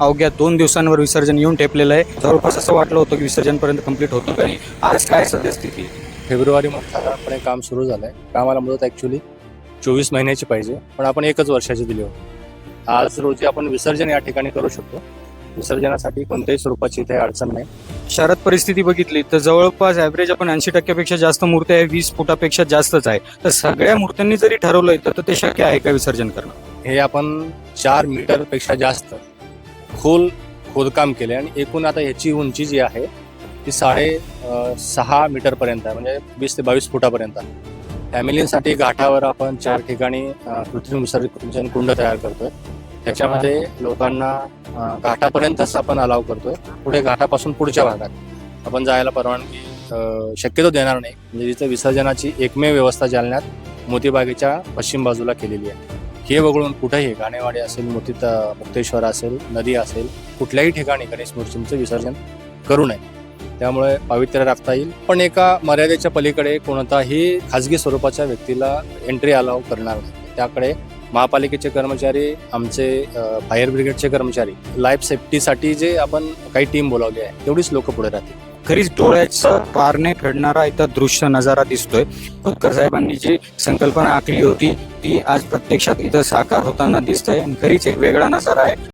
अवघ्या दोन दिवसांवर विसर्जन येऊन ठेपलेलं आहे. जवळपास असं वाटलं होतं की विसर्जनपर्यंत कंप्लीट होतं का नाही. आज काय सद्यस्थिती? फेब्रुवारीमध्ये साधारणपणे काम सुरू झालं आहे कामाला मुदत ॲक्च्युली चोवीस महिन्याची पाहिजे. पण आपण एकच वर्षाची दिली होती. आज रोजी आपण विसर्जन या ठिकाणी करू शकतो. विसर्जनासाठी कोणत्याही स्वरूपाची इथे अडचण नाही. शहरात परिस्थिती बघितली तर जवळपास ॲव्हरेज आपण ऐंशी टक्क्यापेक्षा जास्त मूर्त्या आहे. वीस फुटापेक्षा जास्तच आहे. तर सगळ्या मूर्त्यांनी जरी ठरवलंय तर ते शक्य आहे का विसर्जन करणं? हे आपण चार मीटरपेक्षा जास्त खोल खोदकाम केले आणि एकूण आता ह्याची उंची जी आहे ती साडे सहा मीटरपर्यंत आहे म्हणजे वीस ते बावीस फुटापर्यंत आहे. फॅमिलीसाठी घाटावर आपण चार ठिकाणी कृत्रिम विसर्जन कुंड तयार करतोय. त्याच्यामध्ये लोकांना घाटापर्यंतच आपण अलाव करतोय. पुढे घाटापासून पुढच्या भागात. आपण जायला परवानगी शक्यतो देणार नाही. म्हणजे जिथं विसर्जनाची एकमेव व्यवस्था जालन्यात मोतीबागेच्या पश्चिम बाजूला केलेली आहे. हे वगळून कुठेही गाणेवाडी असेल मोठी मुक्तेश्वर असेल नदी असेल कुठल्याही ठिकाणी गणेश मूर्तींचं विसर्जन करू नये. त्यामुळे पावित्र्य राखता येईल. पण एका मर्यादेच्या पलीकडे कोणताही खाजगी स्वरूपाच्या व्यक्तीला एंट्री अलाव करणार नाही. त्याकडे महापालिकेचे कर्मचारी आमचे फायर ब्रिगेडचे कर्मचारी लाईफ सेफ्टीसाठी जे आपण काही टीम बोलावली आहे तेवढीच लोक पुढे राहतील. खरीच डोळ्याचं पारणे फेडणारा इथं दृश्य नजारा दिसतोय. खोतकर साहेबांनी जी संकल्पना आखली होती ती आज प्रत्यक्षात इथं साकार होताना दिसतंय आणि खरीच एक वेगळा नजारा आहे.